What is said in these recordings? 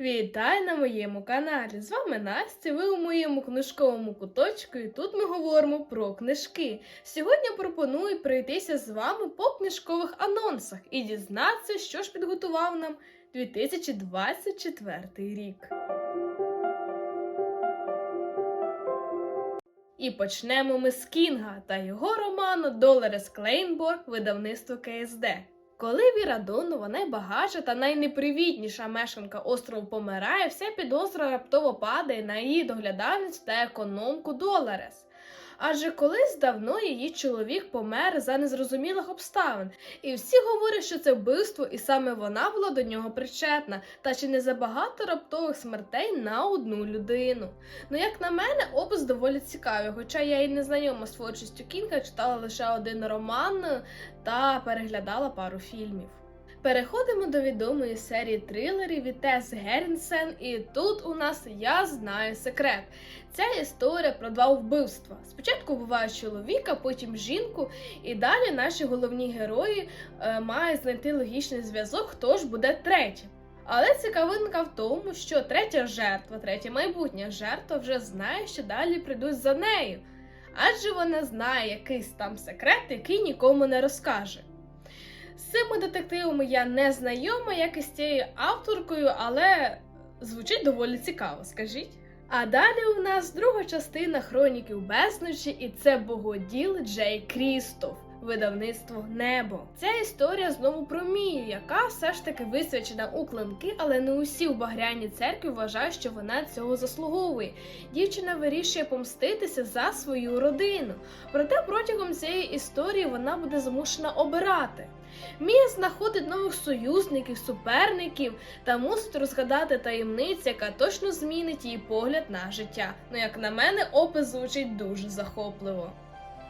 Вітаю на моєму каналі! З вами Настя. Ви у моєму книжковому куточку, і тут ми говоримо про книжки. Сьогодні пропоную пройтися з вами по книжкових анонсах і дізнатися, що ж підготував нам 2024 рік. І почнемо ми з Кінга та його роману Долорес Клейнбор видавництво КСД. Коли Віра Донова, найбагатша та найнепривітніша мешканка острову помирає, вся підозра раптово падає на її доглядальницю та економку Доларес. Адже колись давно її чоловік помер за незрозумілих обставин, і всі говорять, що це вбивство, і саме вона була до нього причетна, та чи не забагато раптових смертей на одну людину. Ну, як на мене, опис доволі цікавий, хоча я і не знайома з творчістю Кінга, читала лише один роман та переглядала пару фільмів. Переходимо до відомої серії трилерів від Тес Гернсен, і тут у нас я знаю секрет. Ця історія про два вбивства. Спочатку вбиває чоловіка, потім жінку, і далі наші головні герої е, мають знайти логічний зв'язок, хто ж буде третім. Але цікавинка в тому, що третя жертва, третя майбутня жертва вже знає, що далі прийдуть за нею. Адже вона знає якийсь там секрет, який нікому не розкаже. З цими детективами я не знайома, як і з цією авторкою, але звучить доволі цікаво, скажіть. А далі у нас друга частина хроніків безночі, і це богоділ Джей Крістоф. Видавництво Небо. Ця історія знову про Мію, яка все ж таки висвячена у клинки, але не усі у багряній церкві вважають, що вона цього заслуговує. Дівчина вирішує помститися за свою родину. Проте протягом цієї історії вона буде змушена обирати. Мія знаходить нових союзників, суперників та мусить розгадати таємницю, яка точно змінить її погляд на життя. Ну, як на мене, опис звучить дуже захопливо.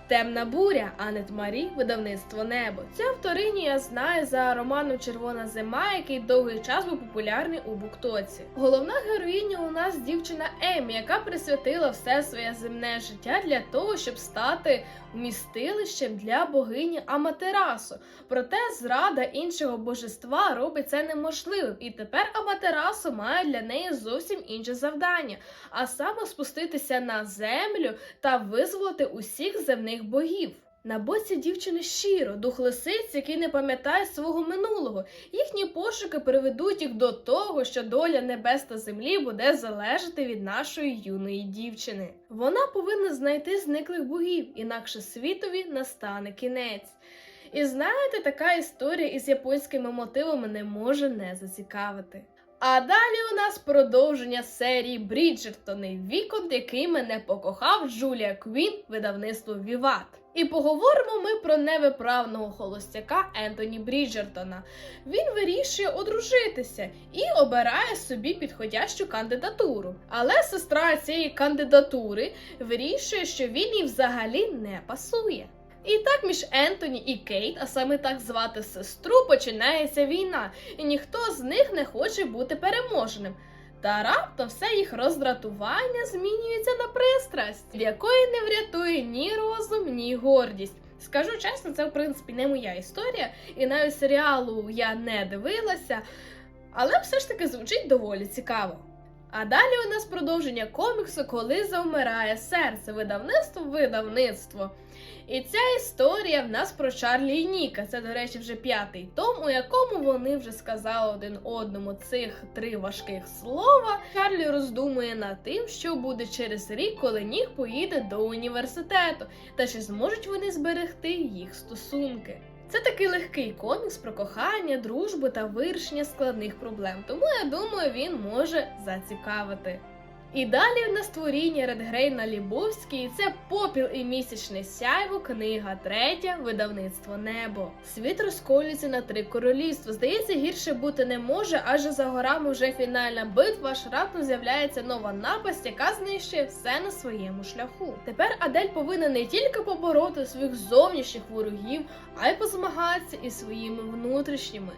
Темна буря Анет Марі, видавництво Небо. Цю авториню я знаю за романом Червона зима, який довгий час був популярний у Буктоці. Головна героїня у нас дівчина Емі, яка присвятила все своє земне життя для того, щоб стати вмістилищем для богині Аматерасу. Проте зрада іншого божества робить це неможливим, і тепер Аматерасу має для неї зовсім інше завдання, а саме спуститися на землю та визволити усіх земних богів. На боці дівчини щиро, дух лисиць, який не пам'ятає свого минулого. Їхні пошуки приведуть їх до того, що доля небес та землі буде залежати від нашої юної дівчини. Вона повинна знайти зниклих богів, інакше світові настане кінець. І знаєте, така історія із японськими мотивами не може не зацікавити. А далі у нас продовження серії Бріджертони, Віконт, який мене покохав Джулія Квін, видавництво Віват. І поговоримо ми про невиправного холостяка Ентоні Бріджертона. Він вирішує одружитися і обирає собі підходящу кандидатуру. Але сестра цієї кандидатури вирішує, що він їй взагалі не пасує. І так між Ентоні і Кейт, а саме так звати сестру, починається війна, і ніхто з них не хоче бути переможеним. Та раптом все їх роздратування змінюється на пристрасть, в якої не врятує ні розум, ні гордість. Скажу чесно, це в принципі не моя історія, і навіть серіалу я не дивилася, але все ж таки звучить доволі цікаво. А далі у нас продовження коміксу, коли завмирає серце, видавництво, видавництво. І ця історія в нас про Чарлі і Ніка. Це, до речі, вже п'ятий том, у якому вони вже сказали один одному цих три важких слова. Чарлі роздумує над тим, що буде через рік, коли Нік поїде до університету, та чи зможуть вони зберегти їх стосунки. Це такий легкий комікс про кохання, дружбу та вирішення складних проблем, тому я думаю, він може зацікавити. І далі в нас творіння Редгрейна Лібовський, це попіл і місячне сяйво, книга третя, видавництво Небо. Світ розколюється на три королівства. Здається, гірше бути не може, адже за горами вже фінальна битва, аж раптом з'являється нова напасть, яка знищує все на своєму шляху. Тепер Адель повинна не тільки побороти своїх зовнішніх ворогів, а й позмагатися із своїми внутрішніми.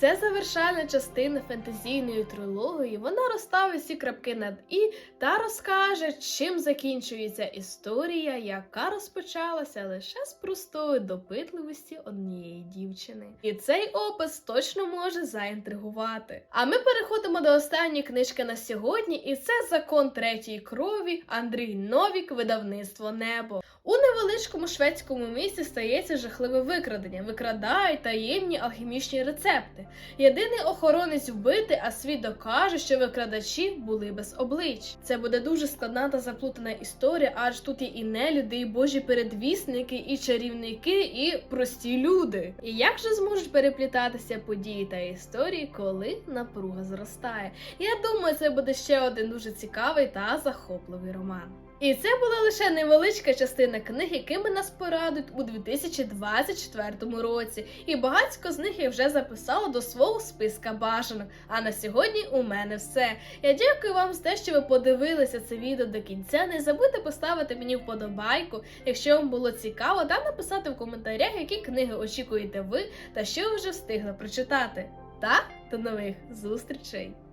Це завершальна частина фентезійної трилогії. Вона розставить всі крапки над і та розкаже, чим закінчується історія, яка розпочалася лише з простої допитливості однієї дівчини. І цей опис точно може заінтригувати. А ми переходимо до останньої книжки на сьогодні, і це закон третьої крові Андрій Новік, видавництво Небо. У невеличкому шведському місті стається жахливе викрадення, викрадають таємні алхімічні рецепти. Єдиний охоронець вбитий, а світ докаже, що викрадачі були без облич. Це буде дуже складна та заплутана історія, аж тут є і нелюди, і божі передвісники, і чарівники, і прості люди. І як же зможуть переплітатися події та історії, коли напруга зростає? Я думаю, це буде ще один дуже цікавий та захопливий роман. І це була лише невеличка частина книг, якими нас порадують у 2024 році. І багатько з них я вже записала до свого списка бажаних. А на сьогодні у мене все. Я дякую вам за те, що ви подивилися це відео до кінця. Не забудьте поставити мені вподобайку, якщо вам було цікаво, та написати в коментарях, які книги очікуєте ви та що ви вже встигли прочитати. Та до нових зустрічей!